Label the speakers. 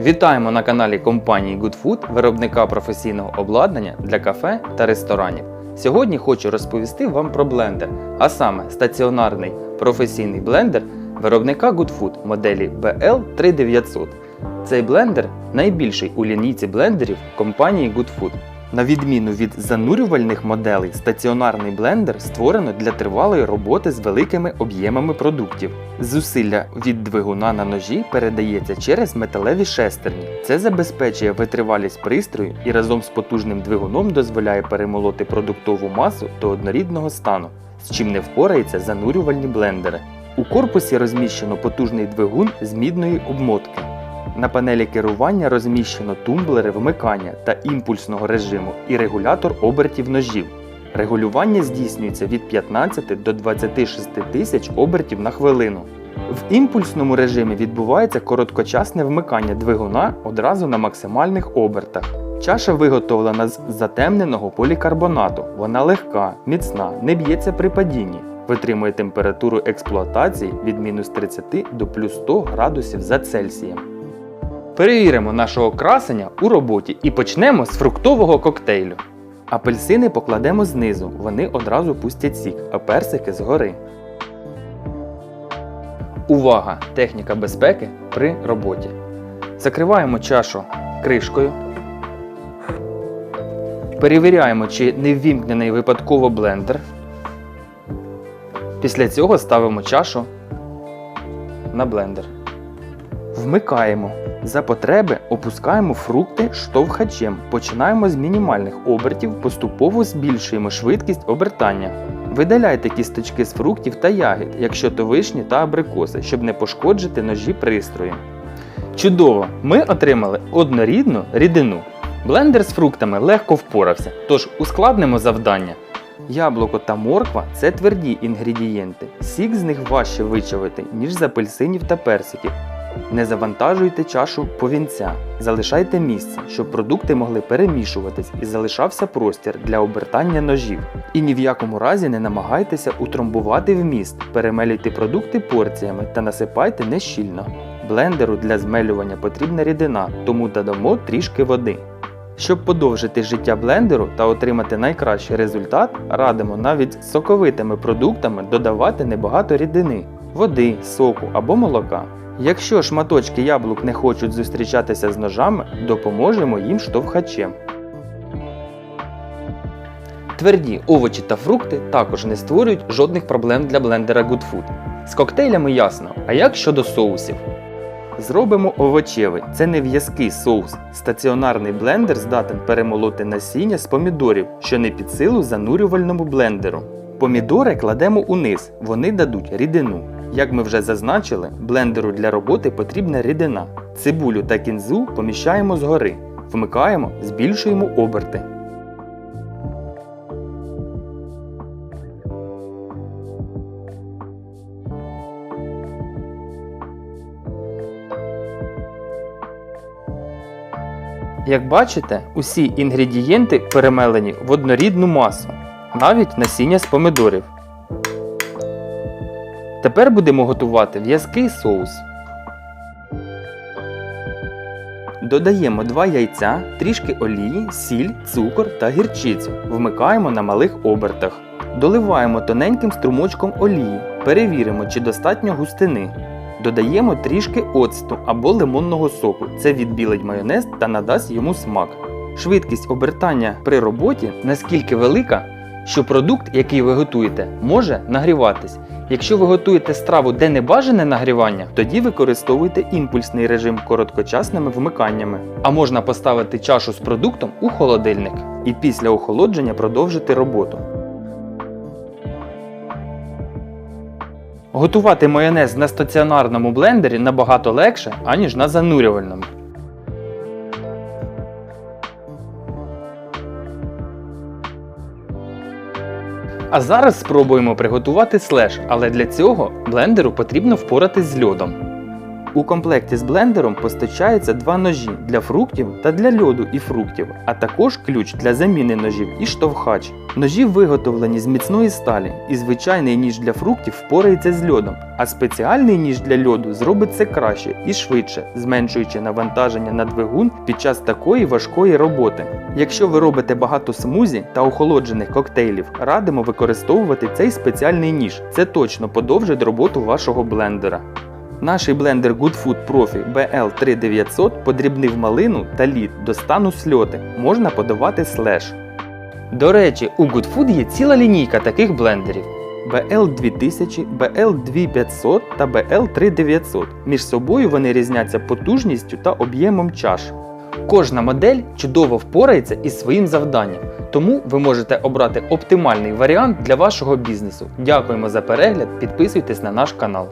Speaker 1: Вітаємо на каналі компанії GoodFood, виробника професійного обладнання для кафе та ресторанів. Сьогодні хочу розповісти вам про блендер, а саме стаціонарний професійний блендер виробника GoodFood моделі BL3900. Цей блендер найбільший у лінійці блендерів компанії GoodFood. На відміну від занурювальних моделей, стаціонарний блендер створено для тривалої роботи з великими об'ємами продуктів. Зусилля від двигуна на ножі передається через металеві шестерні. Це забезпечує витривалість пристрою і разом з потужним двигуном дозволяє перемолоти продуктову масу до однорідного стану, з чим не впорається занурювальні блендери. У корпусі розміщено потужний двигун з мідної обмотки. На панелі керування розміщено тумблери вмикання та імпульсного режиму і регулятор обертів ножів. Регулювання здійснюється від 15 до 26 тисяч обертів на хвилину. В імпульсному режимі відбувається короткочасне вмикання двигуна одразу на максимальних обертах. Чаша виготовлена з затемненого полікарбонату. Вона легка, міцна, не б'ється при падінні. Витримує температуру експлуатації від мінус 30 до плюс 100 градусів за Цельсієм. Перевіримо нашого красення у роботі і почнемо з фруктового коктейлю. Апельсини покладемо знизу, вони одразу пустять сік, а персики згори. Увага! Техніка безпеки при роботі. Закриваємо чашу кришкою. Перевіряємо, чи не ввімкнений випадково блендер. Після цього ставимо чашу на блендер. Вмикаємо. За потреби опускаємо фрукти штовхачем. Починаємо з мінімальних обертів, поступово збільшуємо швидкість обертання. Видаляйте кісточки з фруктів та ягід, якщо то вишні та абрикоси, щоб не пошкоджити ножі пристрою. Чудово! Ми отримали однорідну рідину. Блендер з фруктами легко впорався, тож ускладнимо завдання. Яблуко та морква це тверді інгредієнти. Сік з них важче вичавити, ніж з апельсинів та персиків. Не завантажуйте чашу повінця, залишайте місце, щоб продукти могли перемішуватись і залишався простір для обертання ножів. І ні в якому разі не намагайтеся утромбувати вміст, перемелюйте продукти порціями та насипайте нещільно. Блендеру для змелювання потрібна рідина, тому додамо трішки води. Щоб подовжити життя блендеру та отримати найкращий результат, радимо навіть з соковитими продуктами додавати небагато рідини, води, соку або молока. Якщо шматочки яблук не хочуть зустрічатися з ножами, допоможемо їм штовхачем. Тверді овочі та фрукти також не створюють жодних проблем для блендера GoodFood. З коктейлями ясно, а як щодо соусів? Зробимо овочевий. Це не в'язкий соус. Стаціонарний блендер здатен перемолоти насіння з помідорів, що не під силу занурювальному блендеру. Помідори кладемо униз, вони дадуть рідину. Як ми вже зазначили, блендеру для роботи потрібна рідина. Цибулю та кінзу поміщаємо згори, вмикаємо, збільшуємо оберти. Як бачите, усі інгредієнти перемелені в однорідну масу, навіть насіння з помідорів. Тепер будемо готувати в'язкий соус. Додаємо 2 яйця, трішки олії, сіль, цукор та гірчицю. Вмикаємо на малих обертах. Доливаємо тоненьким струмочком олії. Перевіримо, чи достатньо густини. Додаємо трішки оцту або лимонного соку. Це відбілить майонез та надасть йому смак. Швидкість обертання при роботі наскільки велика, що продукт, який ви готуєте, може нагріватись. Якщо ви готуєте страву, де не бажане нагрівання, тоді використовуйте імпульсний режим короткочасними вмиканнями. А можна поставити чашу з продуктом у холодильник і після охолодження продовжити роботу. Готувати майонез на стаціонарному блендері набагато легше, аніж на занурювальному. А зараз спробуємо приготувати слеш, але для цього блендеру потрібно впоратись з льодом. У комплекті з блендером постачаються два ножі для фруктів та для льоду і фруктів, а також ключ для заміни ножів і штовхач. Ножі виготовлені з міцної сталі, і звичайний ніж для фруктів впорається з льодом, а спеціальний ніж для льоду зробить це краще і швидше, зменшуючи навантаження на двигун під час такої важкої роботи. Якщо ви робите багато смузі та охолоджених коктейлів, радимо використовувати цей спеціальний ніж. Це точно подовжить роботу вашого блендера. Наш блендер Good Food Profi BL3900 подрібнив малину та лід до стану сльоти. Можна подавати слеш. До речі, у Good Food є ціла лінійка таких блендерів. BL2000, BL2500 та BL3900. Між собою вони різняться потужністю та об'ємом чаш. Кожна модель чудово впорається із своїм завданням, тому ви можете обрати оптимальний варіант для вашого бізнесу. Дякуємо за перегляд, підписуйтесь на наш канал.